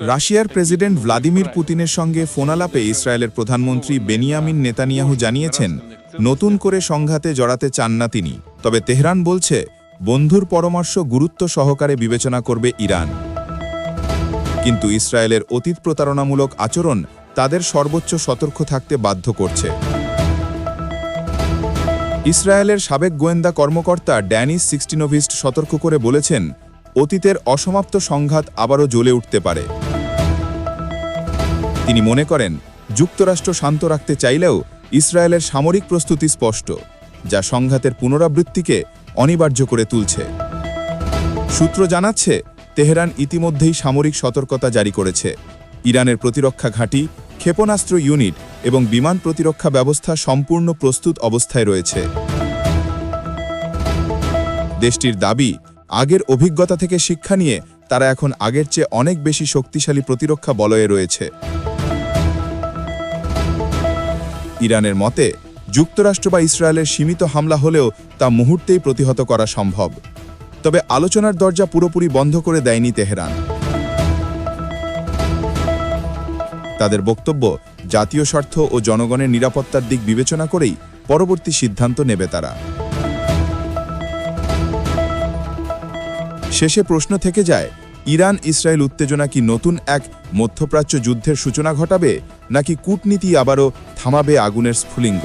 রাশিয়ার president Vladimir পুতিনের সঙ্গে ফোনালাপে ইসরায়েলের প্রধানমন্ত্রী বেনিয়ামিন নেতানিয়াহু জানিয়েছেন, নতুন করে সংঘাতে জড়াতে চান না তিনি। তবে তেহরান বলছে, বন্ধুর পরামর্শ গুরুত্ব সহকারে বিবেচনা করবে ইরান। কিন্তু ইসরায়েলের অতীত প্রতারণামূলক আচরণ তাদের সর্বোচ্চ সতর্ক থাকতে বাধ্য করছে। ইসরায়েলের সাবেক গোয়েন্দা কর্মকর্তা ড্যানিস সিক্সটিনোভিস্ট সতর্ক করে বলেছেন অতীতের অসমাপ্ত সংঘাত আবারও জ্বলে উঠতে পারে। তিনি মনে করেন, যুক্তরাষ্ট্র শান্ত রাখতে চাইলেও ইসরায়েলের সামরিক প্রস্তুতি স্পষ্ট, যা সংঘাতের পুনরাবৃত্তিকে অনিবার্য করে তুলছে। সূত্র জানাচ্ছে, তেহরান ইতিমধ্যেই সামরিক সতর্কতা জারি করেছে। ইরানের প্রতিরক্ষা ঘাঁটি, ক্ষেপণাস্ত্র ইউনিট এবং বিমান প্রতিরক্ষা ব্যবস্থা সম্পূর্ণ প্রস্তুত অবস্থায় রয়েছে। দেশটির দাবি আগের অভিজ্ঞতা থেকে শিক্ষা নিয়ে তারা এখন আগের চেয়ে অনেক বেশি শক্তিশালী প্রতিরক্ষা বলয়ে রয়েছে। ইরানের মতে, যুক্তরাষ্ট্র বা ইসরায়েলের সীমিত হামলা হলেও তা মুহূর্তেই প্রতিহত করা সম্ভব। তবে আলোচনার দরজা পুরোপুরি বন্ধ করে দেয়নি তেহরান। তাদের বক্তব্য, জাতীয় স্বার্থ ও জনগণের নিরাপত্তার দিক বিবেচনা করেই পরবর্তী সিদ্ধান্ত নেবে তারা। শেষে প্রশ্ন থেকে যায়, ইরান ইসরায়েল উত্তেজনা কি নতুন এক মধ্যপ্রাচ্য যুদ্ধের সূচনা ঘটাবে, নাকি কূটনীতি আবারও থামাবে আগুনের স্ফুলিঙ্গ?